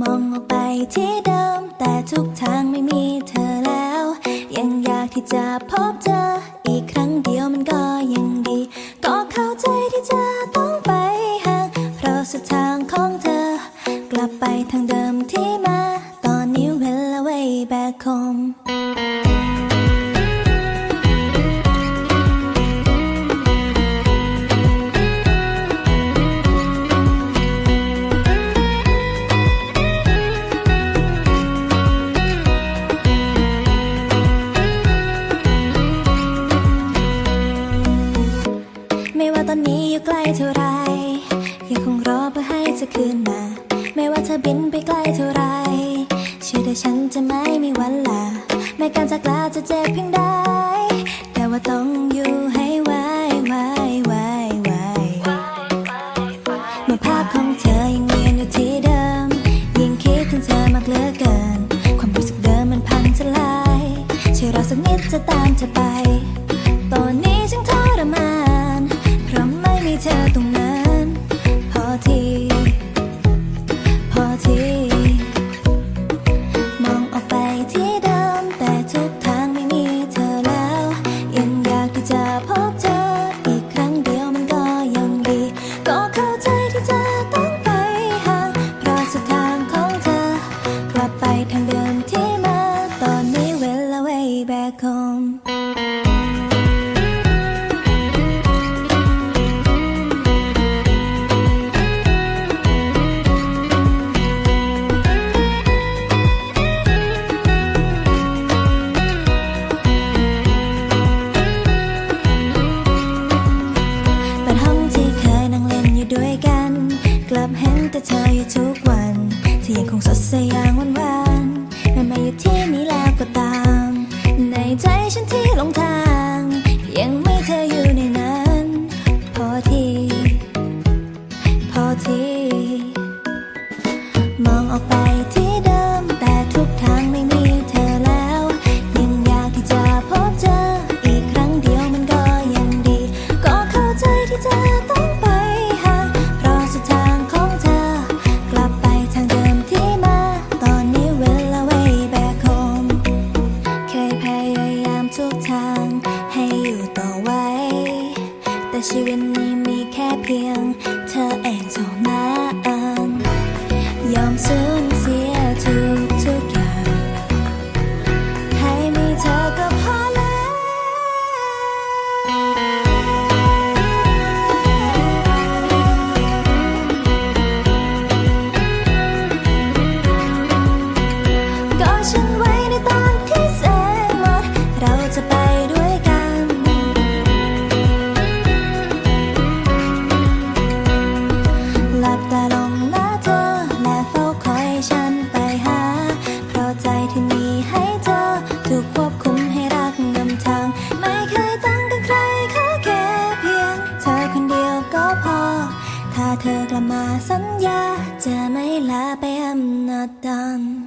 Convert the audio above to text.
มองออกไปที่เดิม แต่ทุกทางไม่มีเธอแล้ว ยังอยากที่จะพบเจอ อีกครั้งเดียวมันก็ยังดี ก็เข้าใจที่จะต้องไปห่าง เพราะสุดทางของเธอ กลับไปทางเดิมที่มา ตอนนี้เวลาไว้แบกคม ไม่ว่าตอนนี้อยู่ไกลเท่าไรยังคงรอเพื่อให้เธอคืนมา ไม่ว่าเธอบินไปไกลเท่าไรเชื่อได้ฉันจะไม่มีวันลาแม้การจากลาจะเจ็บเพียงใดแต่ว่าต้องอยู่ให้ไหวไหวไหวไหวเมื่อภาพของเธอยังเวียนอยู่ที่เดิม ยิ่งคิดถึงเธอมากเหลือเกิน ความรู้สึกเดิมมันพังทลายช่วยรอสักนิดจะตามเธอไป สดใสอย่างหวานหวานแม้มาอยู่ที่นี่แล้วก็ตาม ในใจฉันที่หลงทาง ยังไม่เธออยู่ในนั้น พอที พอที มองออกไป ทุกทางให้อยู่ต่อไว้ แต่ชีวิตนี้มีแค่เพียงเธอเอง ถ้าเธอกลับมาสัญญา จะไม่ลาไปอำนาจดัน